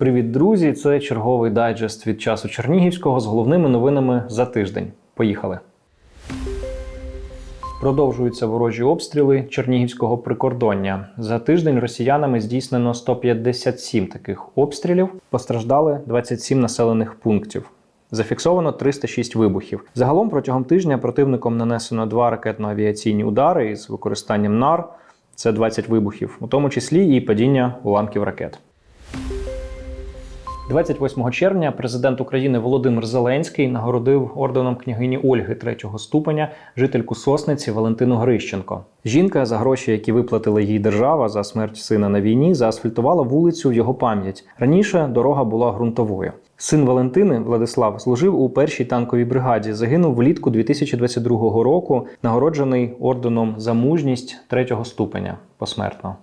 Привіт, друзі! Це черговий дайджест від часу Чернігівського з головними новинами за тиждень. Поїхали. Продовжуються ворожі обстріли Чернігівського прикордоння. За тиждень росіянами здійснено 157 таких обстрілів. Постраждали 27 населених пунктів. Зафіксовано 306 вибухів. Загалом протягом тижня противником нанесено два ракетно-авіаційні удари із використанням НАР. Це 20 вибухів, у тому числі і падіння уламків ракет. 28 червня президент України Володимир Зеленський нагородив орденом княгині Ольги третього ступеня жительку Сосниці Валентину Грищенко. Жінка за гроші, які виплатила їй держава за смерть сина на війні, заасфальтувала вулицю в його пам'ять. Раніше дорога була ґрунтовою. Син Валентини Владислав служив у першій танковій бригаді. Загинув влітку 2022 року, нагороджений орденом за мужність третього ступеня посмертно.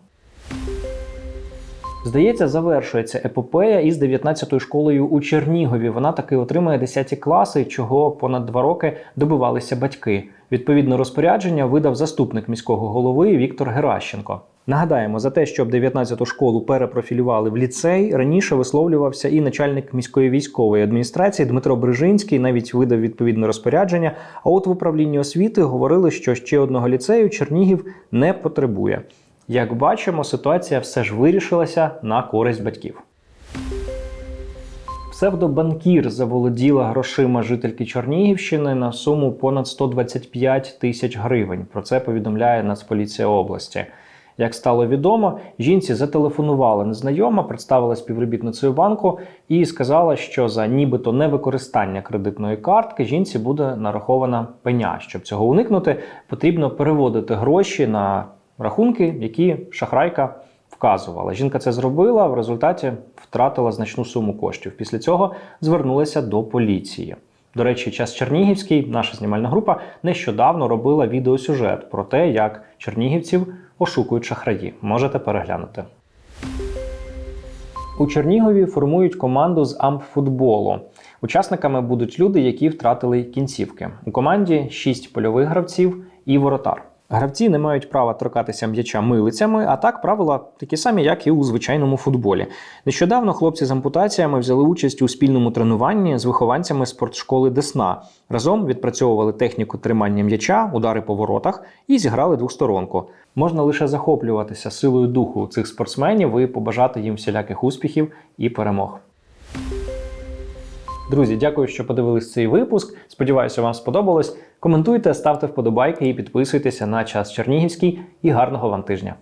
Здається, завершується епопея із 19-ю школою у Чернігові. Вона таки отримає 10 класи, чого понад два роки добивалися батьки. Відповідне розпорядження видав заступник міського голови Віктор Геращенко. Нагадаємо, за те, щоб 19-ту школу перепрофілювали в ліцей, раніше висловлювався і начальник міської військової адміністрації Дмитро Брижинський, навіть видав відповідне розпорядження. А от в управлінні освіти говорили, що ще одного ліцею Чернігів не потребує. Як бачимо, ситуація все ж вирішилася на користь батьків. Псевдобанкір заволоділа грошима жительки Чернігівщини на суму понад 125 тисяч гривень. Про це повідомляє Нацполіція області. Як стало відомо, жінці зателефонувала незнайома, представила співробітницею банку і сказала, що за нібито невикористання кредитної картки жінці буде нарахована пеня. Щоб цього уникнути, потрібно переводити гроші на рахунки, які шахрайка вказувала. Жінка це зробила, в результаті втратила значну суму коштів. Після цього звернулася до поліції. До речі, час Чернігівський, наша знімальна група, нещодавно робила відеосюжет про те, як чернігівців ошукують шахраї. Можете переглянути. У Чернігові формують команду з ампфутболу. Учасниками будуть люди, які втратили кінцівки. У команді 6 польових гравців і воротар. Гравці не мають права торкатися м'яча милицями, а так правила такі самі, як і у звичайному футболі. Нещодавно хлопці з ампутаціями взяли участь у спільному тренуванні з вихованцями спортшколи Десна. Разом відпрацьовували техніку тримання м'яча, удари по воротах і зіграли двосторонку. Можна лише захоплюватися силою духу цих спортсменів і побажати їм всіляких успіхів і перемог. Друзі, дякую, що подивились цей випуск. Сподіваюся, вам сподобалось. Коментуйте, ставте вподобайки і підписуйтеся на час Чернігівський і гарного вам тижня.